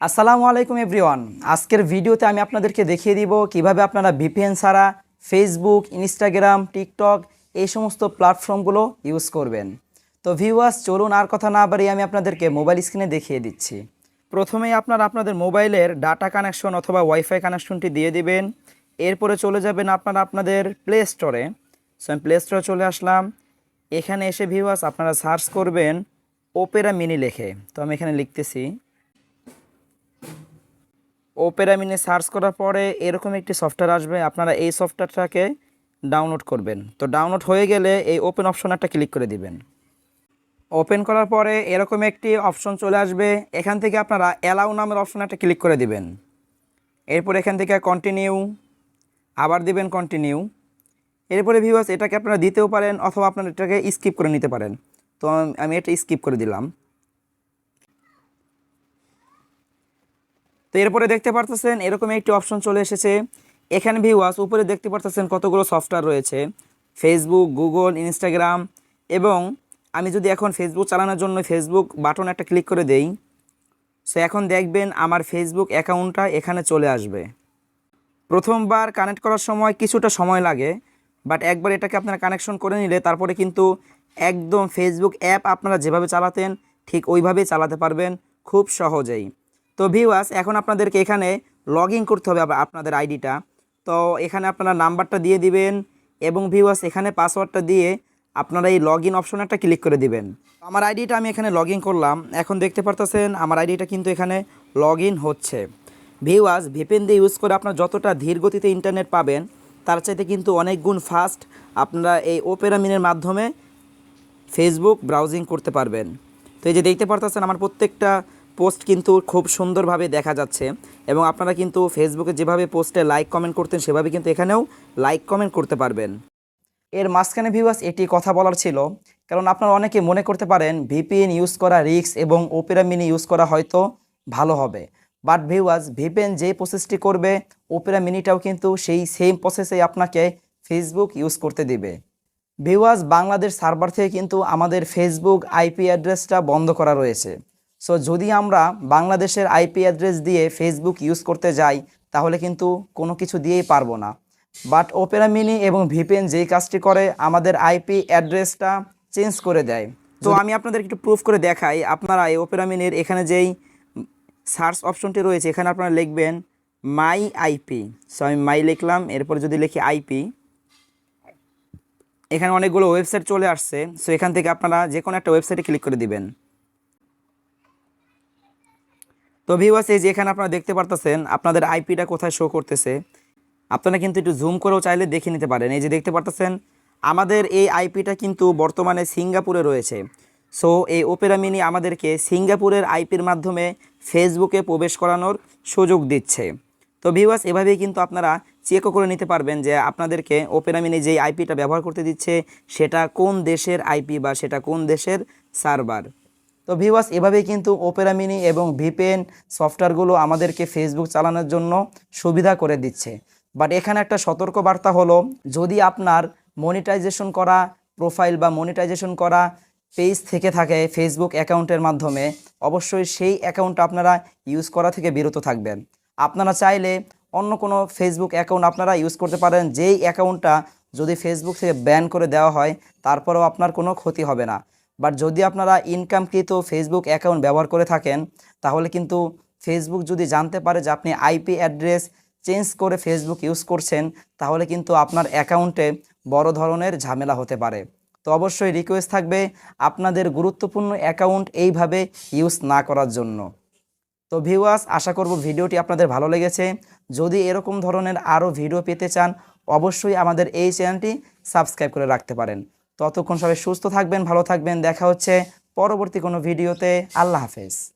আসসালামু আলাইকুম এভরিওয়ান। আজকের ভিডিওতে আমি আপনাদেরকে দেখিয়ে দিব কীভাবে আপনারা ভিপিএন ছাড়া ফেসবুক, ইনস্টাগ্রাম, টিকটক এই সমস্ত প্ল্যাটফর্মগুলো ইউজ করবেন। তো ভিউয়ার্স, চলুন আর কথা না বাড়িয়ে আমি আপনাদেরকে মোবাইল স্ক্রিনে দেখিয়ে দিচ্ছি। প্রথমেই আপনারা আপনাদের মোবাইলের ডাটা কানেকশন অথবা ওয়াইফাই কানেকশনটি দিয়ে দিবেন। এরপরে চলে যাবেন আপনারা আপনাদের প্লে স্টোরে। সো আমি প্লে স্টোরে চলে আসলাম। এখানে এসে ভিউয়ার্স, আপনারা সার্চ করবেন ওপেরা মিনি লেখে। তো আমি এখানে লিখতেছি ওপেরা মিনি সার্চ করার পরে এরকম একটি সফটওয়্যার আসবে, আপনারা এই সফটওয়্যারটাকে ডাউনলোড করবেন। তো ডাউনলোড হয়ে গেলে এই ওপেন অপশন একটা ক্লিক করে দিবেন। ওপেন করার পরে এরকম একটি অপশন চলে আসবে, এখান থেকে আপনারা অ্যালাউ নামের অপশন একটা ক্লিক করে দিবেন। এরপর এখান থেকে কন্টিনিউ আবার দিবেন কন্টিনিউ এরপরে ভিউয়ার্স এটাকে আপনারা দিতেও পারেন অথবা আপনারা এটাকে স্কিপ করে নিতে পারেন। তো আমি এটা স্কিপ করে দিলাম। তো এরপরে দেখতে পারতেছেন এরকম একটি অপশন চলে এসেছে। এখানে ভিউয়ার্স উপরে দেখতে পারতেছেন কতগুলো সফটওয়্যার রয়েছে। ফেসবুক গুগল ইনস্টাগ্রাম এবং আমি যদি এখন ফেসবুক চালানোর জন্য ফেসবুক বাটন একটা ক্লিক করে দেই সো এখন দেখবেন আমার ফেসবুক অ্যাকাউন্টটা এখানে চলে আসবে। প্রথমবার কানেক্ট করার সময় কিছুটা সময় লাগে বাট একবার এটাকে আপনারা কানেকশন করে নিলে তারপরে কিন্তু একদম ফেসবুক অ্যাপ আপনারা যেভাবে চালাতেন ঠিক ওইভাবেই চালাতে পারবেন খুব সহজেই। তো ভিউয়ার্স এখন আপনাদেরকে এখানে লগ করতে হবে আপনাদের আইডিটা। তো এখানে আপনারা নাম্বারটা দিয়ে দিবেন এবং ভিউয়ার্স এখানে পাসওয়ার্ডটা দিয়ে আপনারা এই লগ ইন অপশন একটা ক্লিক করে দিবেন। আমার আইডিটা আমি এখানে লগ করলাম। এখন দেখতে পারতেছেন, আমার আইডিটা কিন্তু এখানে লগ হচ্ছে। ভিউয়ার্স ভিপেন দিয়ে ইউজ করে আপনার যতটা ধীর গতিতে ইন্টারনেট পাবেন, তার চাইতে কিন্তু অনেক গুণ ফাস্ট আপনারা এই ওপেরা মিনের মাধ্যমে ফেসবুক ব্রাউজিং করতে পারবেন। তো এই যে দেখতে পারতেছেন, আমার প্রত্যেকটা পোস্ট কিন্তু খুব সুন্দরভাবে দেখা যাচ্ছে এবং আপনারা কিন্তু ফেসবুকে যেভাবে পোস্টে লাইক কমেন্ট করতেন, সেভাবে কিন্তু এখানেও লাইক কমেন্ট করতে পারবেন। এর মাঝখানে ভিউয়ার্স এটি কথা বলার ছিল। কারণ আপনারা অনেকে মনে করতে পারেন ভিপিএন ইউজ করা রিক্স এবং ওপেরা মিনি ইউজ করা হয়তো ভালো হবে। বাট ভিউয়ার্স ভিপিএন যে প্রসেসটি করবে ওপেরা মিনিটাও কিন্তু সেই সেম প্রসেসে আপনাকে ফেসবুক ইউজ করতে দিবে। ভিউয়ার্স বাংলাদেশ সার্ভার থেকে কিন্তু আমাদের ফেসবুক আইপি অ্যাড্রেসটা বন্ধ করা রয়েছে। সো যদি আমরা বাংলাদেশের আইপি অ্যাড্রেস দিয়ে ফেসবুক ইউজ করতে যাই তাহলে কিন্তু কোনো কিছু দিয়েই পারব না। বাট ওপেরা মিনি এবং ভিপিএন যেই কাজটি করে আমাদের আইপি অ্যাড্রেসটা চেঞ্জ করে দেয়। তো আমি আপনাদের একটু প্রুফ করে দেখাই। আপনারা এই ওপেরা মিনির এখানে যেই সার্চ অপশনটি রয়েছে এখানে আপনারা লিখবেন মাই আইপি সো আমি মাই লিখলাম এরপর যদি লিখি আইপি এখানে অনেকগুলো ওয়েবসাইট চলে আসছে। সো এখান থেকে আপনারা যে কোনো একটা ওয়েবসাইটে ক্লিক করে দিবেন। তো ভিউয়ার্স এই যে এখানে আপনারা দেখতে পারতেছেন, আপনাদের আইপিটা কোথায় শো করতেছে, আপনারা কিন্তু একটু জুম করেও চাইলে দেখে নিতে পারেন। এই যে দেখতে পারতেছেন, আমাদের এই আইপিটা কিন্তু বর্তমানে সিঙ্গাপুরে রয়েছে। সো এই ওপেরা মিনি আমাদেরকে সিঙ্গাপুরের আইপির মাধ্যমে ফেসবুকে প্রবেশ করানোর সুযোগ দিচ্ছে। তো ভিউয়ার্স এভাবেই কিন্তু আপনারা চেকও করে নিতে পারবেন যে আপনাদেরকে ওপেরা মিনি যেই আইপিটা ব্যবহার করতে দিচ্ছে, সেটা কোন দেশের আইপি বা সেটা কোন দেশের সার্ভার তো ভিউয়ার্স এভাবেই কিন্তু ওপেরা মিনি এবং ভিপেন সফটওয়্যারগুলো আমাদেরকে ফেসবুক চালানোর জন্য সুবিধা করে দিচ্ছে। বাট এখানে একটা সতর্ক বার্তা হলো, যদি আপনার মনিটাইজেশন করা প্রোফাইল বা মনিটাইজেশন করা পেজ থেকে থাকে ফেসবুক অ্যাকাউন্টের মাধ্যমে, অবশ্যই সেই অ্যাকাউন্ট আপনারা ইউজ করা থেকে বিরত থাকবেন। আপনারা চাইলে অন্য কোনো ফেসবুক অ্যাকাউন্ট আপনারা ইউজ করতে পারেন, যেই অ্যাকাউন্টটা যদি ফেসবুক থেকে ব্যান করে দেওয়া হয়, তারপরেও আপনার কোনো ক্ষতি হবে না। বাট যদি আপনারা ইনকামকৃত ফেসবুক অ্যাকাউন্ট ব্যবহার করে থাকেন, তাহলে কিন্তু ফেসবুক যদি জানতে পারে যে আপনি আইপি অ্যাড্রেস চেঞ্জ করে ফেসবুক ইউজ করছেন, তাহলে কিন্তু আপনার অ্যাকাউন্টে বড় ধরনের ঝামেলা হতে পারে। তো অবশ্যই রিকোয়েস্ট থাকবে আপনাদের গুরুত্বপূর্ণ অ্যাকাউন্ট এইভাবে ইউজ না করার জন্য। তো ভিউয়ার্স আশা করব ভিডিওটি আপনাদের ভালো লেগেছে। যদি এরকম ধরনের আরও ভিডিও পেতে চান, অবশ্যই আমাদের এই চ্যানেলটি সাবস্ক্রাইব করে রাখতে পারেন। ততক্ষণ সবাই সুস্থ থাকবেন ভালো থাকবেন। দেখা হচ্ছে পরবর্তী কোনো ভিডিওতে। আল্লাহ হাফেজ।